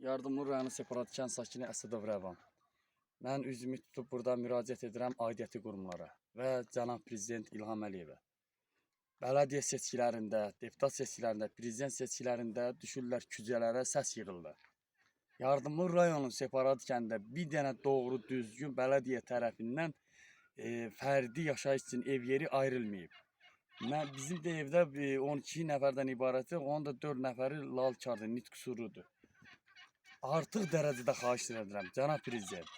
Yardımlı rayonu separatkən sakini Əsədov Rəvan. Mən üzümü tutub burada müraciət edirəm aidiyyəti qurumlara və cənab prezident İlham Əliyevə. Bələdiyyə seçkilərində, deputat seçkilərində, prezident seçkilərində düşürlər kücələrə, səs yığırlar. Yardımlı rayonun separatkəndə bir dənə doğru düzgün bələdiyyə tərəfindən e, fərdi yaşayış üçün ev yeri ayrılmayıb. Mən bizim də evdə e, 12 nəfərdən ibarətdir, onun da 4 nəfəri lalkardır, nitq qüsurudur. Artıq dərəcədə xahiş edirəm, cənab prezident.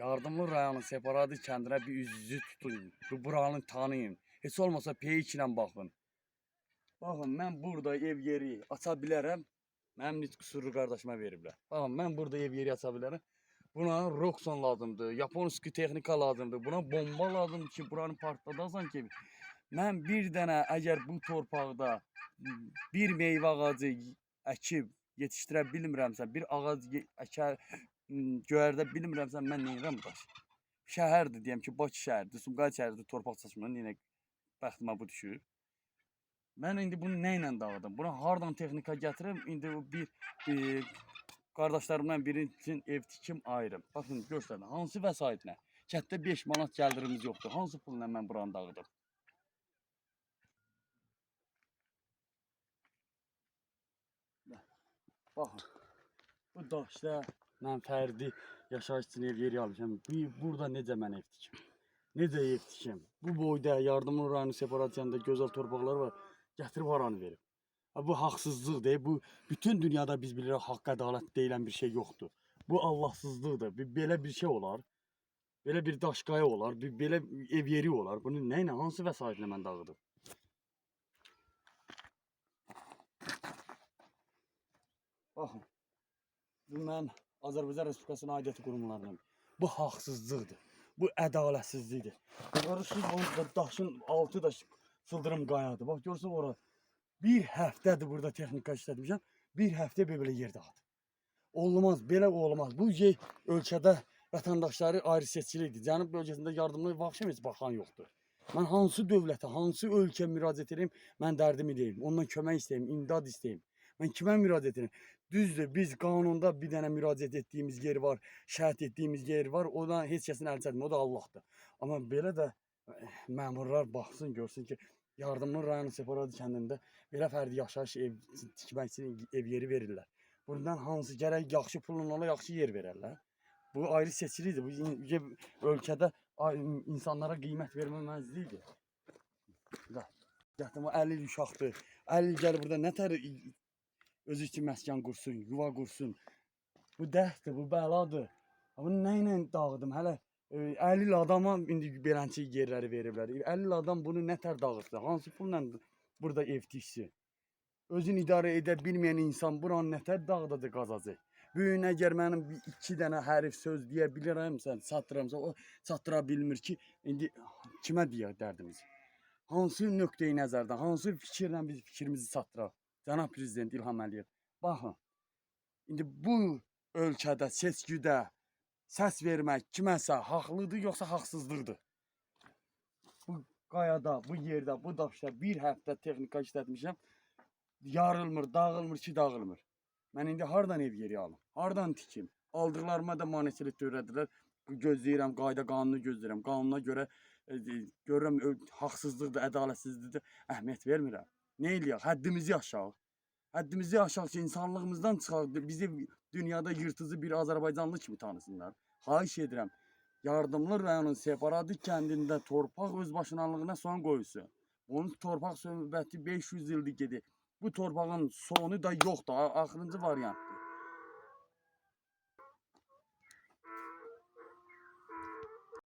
Yardımlı rayonun separatı kəndinə bir üzü tutun, bu buranı tanıyın. Heç olmasa peyik ilə baxın. Baxın, mən burada ev yeri aça bilərəm. Mənim nitq qüsurlu qardaşıma veriblər. Baxın, mən burada ev yeri aça bilərəm. Buna Roxson lazımdır, Yaponski texnika lazımdır, buna bomba lazımdır ki, buranı partladasan ki, mən bir dənə əgər bu torpaqda bir meyvə ağacı əkib yetişdirə bilmirəmsə, bir ağac əkər göyərdə bilmirəmsə, mən nə edirəm daş? Şəhərdir deyəm ki, Bakı şəhəridir, Sumqayıt şəhəridir, torpaq çatışmır, yenə bəxtimə bu düşür. Mən indi bunu nə ilə dağıdım? Buna hardan texnika gətirim? İndi o bir e, qardaşlarımdan birinin üçün ev tikim ayrım. Baxın göstərin, hansı vəsaitlə? Kətdə 5 manat gəlirimiz yoxdur. Hansı pulla mən buranı dağıdım? Baxın. Bu daşda mən fərdi yaşayış üçün ev yeri almışam. Burada necə mən ev tikim? Necə ev tikim? Bu boyda yardımlı rayonu separatiyasında gözəl torpaqlar var. Gətirib haranı verib. Bu haqsızlıqdır. Bu bütün dünyada biz bilirik haqq ədalət deyilən bir şey yoxdur. Bu Allahsızlıqdır. Bir, belə bir şey olar. Belə bir daşqaya olar, bir belə ev yeri olar. Bunu nə ilə, hansı vəsaitlə mən dağıdım? Baxın. Bu mən Azərbaycan Respublikasının aidiyyəti qurumlarından. Bu haqsızlıqdır. Bu ədalətsizlikdir. Görürsünüz bu daşın altı da sıldırım qayadır. Bax görürsünüz ora. Bir həftədir burada texnika işlətmişəm. Bir həftə belə yer dağıdı. Olmaz, belə olmaz. Bu şey ölkədə vətəndaşları ayrı seçilikdir. Cənub bölgəsində yardımlı vahşi heç baxan yoxdur. Mən hansı dövlətə, hansı ölkəyə müraciət edeyim, mən dərdimi deyim. Ondan kömək istəyim, imdad istəyim. Mən kimə müraciət edeyim? Düzdür, biz qanunda bir dənə müraciət etdiyimiz yer var, şəhət etdiyimiz yer var. Ona heç kəsin əl çəkmir, o da Allahdır. Amma belə də eh, məmurlar baxsın, görsün ki, yardımlı rayon separat kəndində belə fərdi yaşayış ev tikmək üçün ev yeri verirlər. Bundan hansı gərək yaxşı pulla ola yaxşı yer verərlər. Bu ayrı seçilikdir. Bu ölkədə insanlara qiymət verməməzlikdir. Da. Gətirmə 50 il uşaqdır. 50 il gəlir burada nə tər özü üçün məskən qursun, yuva qursun. Bu dəhddir, bu bəladır. Amma nə ilə dağıdım? Hələ e, 50 il adama indi beləncə yerləri veriblər. 50 il adam bunu nə tər dağıtdı? Hansı pulla burada ev tiksin? Özünü idarə edə bilməyən insan buranı nə tər dağıdadı qazacaq? Bu gün əgər mənim iki dənə hərf söz deyə bilirəmsə, çatdıramsa, o çatdıra bilmir ki, indi kimə deyə dərdimizi? Hansı nöqteyi nəzərdən, hansı fikirlə biz fikrimizi çatdıraq? Cənab prezident İlham Əliyev, baxın. İndi bu ölkədə seçkidə səs vermək kiməsə haqlıdır yoxsa haqsızlıqdır? Bu qayada, bu yerdə, bu daşda bir həftə texnika işlətmişəm. Yarılmır, dağılmır ki, dağılmır. Mən indi hardan ev yeri alım? Hardan tikim? Aldıqlarıma da maneçilik törədilər. Gözləyirəm, qayda qanunu gözləyirəm. Qanuna görə e, e, görürəm haqsızlıqdır, ədalətsizlikdir. Əhəmiyyət vermirəm. Nə eləyək? Həddimizi aşaq. Həddimizi aşaq ki, insanlığımızdan çıxaq. Bizi dünyada yırtıcı bir Azərbaycanlı kimi tanısınlar. Xahiş edirəm. Yardımlı rayonun separatı kəndində torpaq öz başınalığına son qoyulsun. Onun torpaq söhbəti 500 ildir gedir. Bu torpağın sonu da yoxdur. Axırıncı variant.